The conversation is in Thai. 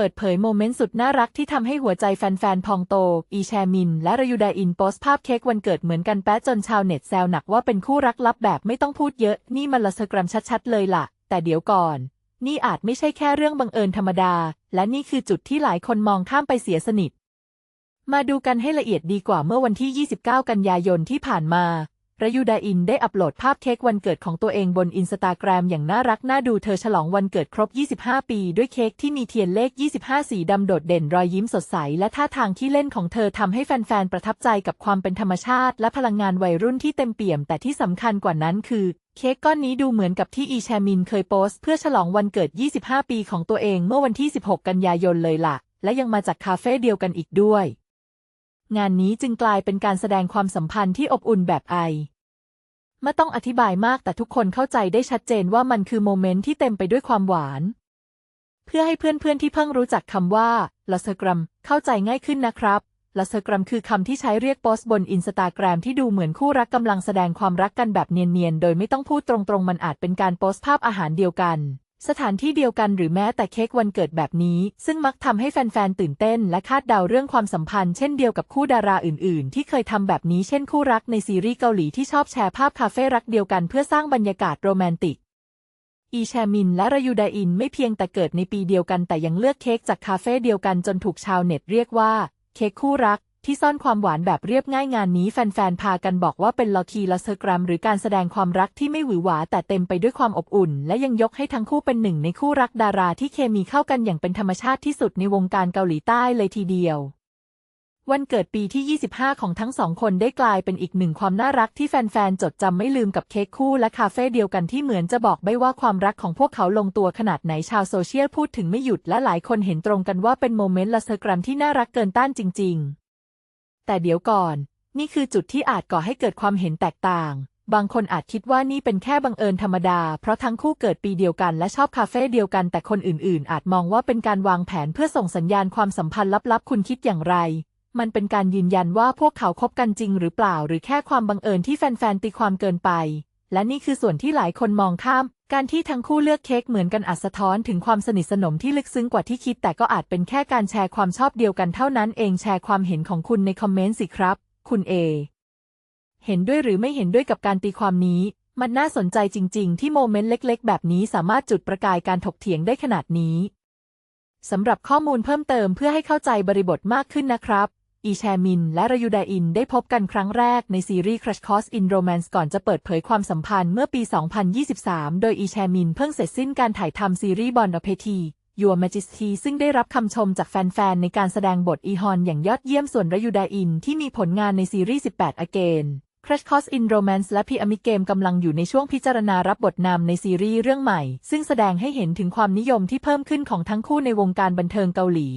ปิดเผยโมเมนต์สุดน่ารักที่ทำให้หัวใจแฟนๆ พองโต อีแชมิน และรยุดาอินโพสภาพเค้กวันเกิดเหมือนกันแป๊ะจนชาวเน็ตแซวหนักว่าเป็นคู่รักลับแบบไม่ต้องพูดเยอะ นี่มันละสกรัมชัดๆ เลยล่ะ แต่เดี๋ยวก่อน นี่อาจไม่ใช่แค่เรื่องบังเอิญธรรมดา และนี่คือจุดที่หลายคนมองข้ามไปเสียสนิท มาดูกันให้ละเอียดดีกว่าเมื่อวันที่ 29 กันยายนที่ผ่านมา ระยุดาอินได้อัปโหลดภาพเค้กวันเกิดของตัวเองบนอินสตาแกรมอย่างน่ารักน่าดูเธอฉลองวันเกิดครบ 25 ปี ด้วยเค้กที่มีเทียนเลข 25 สีดำโดดเด่นรอยยิ้มสดใส และท่าทางที่เล่นของเธอทำให้แฟนๆ ประทับใจกับความเป็นธรรมชาติ และพลังงานวัยรุ่นที่เต็มเปี่ยม แต่ที่สำคัญกว่านั้นคือเค้กก้อนนี้ดูเหมือนกับที่อีแชมินเคยโพสต์เพื่อฉลองวันเกิด 25 ปีของตัวเองเมื่อวันที่ 16 กันยายนเลยล่ะ และยังมาจากคาเฟ่เดียวกันอีกด้วย งานนี้จึงกลายเป็นการแสดงความสัมพันธ์ที่อบอุ่นแบบไอไม่ต้องอธิบายมากแต่ทุกคนเข้าใจได้ชัดเจนว่ามันคือโมเมนต์ที่เต็มไปด้วยความหวาน เพื่อให้เพื่อนๆที่เพิ่งรู้จักคำว่าล s สกรัมเข้าใจง่ายขึ้นนะครับล s สกรัมคือคำที่ใช้เรียกโพสต์บนอินสตาแกรมที่ดูเหมือนคู่รักกำลังแสดงความรักกันแบบเนียนๆ โดยไม่ต้องพูดตรงๆ มันอาจเป็นการโพสต์ภาพอาหารเดียวกัน สถานที่เดียวกันหรือแม้แต่เค้กวันเกิดแบบนี้ ซึ่งมักทำให้แฟนๆตื่นเต้นและคาดเดาเรื่องความสัมพันธ์เช่นเดียวกับคู่ดาราอื่นๆ ที่เคยทำแบบนี้เช่นคู่รักในซีรีส์เกาหลีที่ชอบแชร์ภาพคาเฟ่รักเดียวกันเพื่อสร้างบรรยากาศโรแมนติกอีแชมินและรยุดาอินไม่เพียงแต่เกิดในปีเดียวกันแต่ยังเลือกเค้กจากคาเฟ่เดียวกันจนถูกชาวเน็ตเรียกว่า เค้กคู่รัก ที่ซ่อนความหวานแบบเรียบง่ายงานนี้แฟนๆ พากันบอกว่าเป็นลอคีลาเซอร์กรัม หรือการแสดงความรักที่ไม่หวือหวา แต่เต็มไปด้วยความอบอุ่น และยังยกให้ทั้งคู่เป็นหนึ่งในคู่รักดาราที่เคมีเข้ากันอย่างเป็นธรรมชาติที่สุดในวงการเกาหลีใต้เลยทีเดียว วันเกิดปีที่ 25 ของทั้งสองคนได้กลายเป็นอีกหนึ่งความน่ารักที่แฟนๆ จดจำไม่ลืมกับเค้กคู่และคาเฟ่เดียวกันที่เหมือนจะบอกไม่ว่าความรักของพวกเขาลงตัวขนาดไหนชาวโซเชียลพูดถึงไม่หยุดและหลายคนเห็นตรงกันว่าเป็นโมเมนต์ละเซอร์กรัมที่น่ารักเกินต้านจริง ๆ แต่เดี๋ยวก่อน นี่คือจุดที่อาจก่อให้เกิดความเห็นแตกต่าง บางคนอาจคิดว่านี่เป็นแค่บังเอิญธรรมดา เพราะทั้งคู่เกิดปีเดียวกันและชอบคาเฟ่เดียวกัน แต่คนอื่น ๆ อาจมองว่าเป็นการวางแผนเพื่อส่งสัญญาณความสัมพันธ์ลับ ๆ คุณคิดอย่างไร มันเป็นการยืนยันว่าพวกเขาคบกันจริงหรือเปล่า หรือแค่ความบังเอิญที่แฟน ๆ ตีความเกินไป และนี่คือส่วนที่หลายคนมองข้าม การที่ทั้งคู่เลือกเค้กเหมือนกันอาจสะท้อนถึงความสนิทสนมที่ลึกซึ้งกว่าที่คิด แต่ก็อาจเป็นแค่การแชร์ความชอบเดียวกันเท่านั้นเองแชร์ความเห็นของคุณในคอมเมนต์สิครับ คุณเอเห็นด้วยหรือไม่เห็นด้วยกับการตีความนี้ มันน่าสนใจจริง ๆ ที่โมเมนต์เล็ก ๆ แบบนี้สามารถจุดประกายการถกเถียงได้ขนาดนี้สำหรับข้อมูลเพิ่มเติมเพื่อให้เข้าใจบริบทมากขึ้นนะครับ อีแชมิน และรยุดาอินได้พบกันครั้งแรกในซีรีส์ Crash Course in Romance ก่อนจะเปิดเผยความสัมพันธ์เมื่อปี 2023 โดยอีแชมินเพิ่งเสร็จสิ้นการถ่ายทำซีรีส์บอนอเพที Your Majesty ซึ่งได้รับคำชมจากแฟนๆ ในการแสดงบทอีฮอนอย่างยอดเยี่ยมส่วนรยุดาอินที่มีผลงานในซีรีส์ 18 Again Crash Course in Romance และพีอมิเกมกำลังอยู่ในช่วงพิจารณารับบทนำในซีรีส์เรื่องใหม่ ซึ่งแสดงให้เห็นถึงความนิยมที่เพิ่มขึ้นของทั้งคู่ในวงการบันเทิงเกาหลี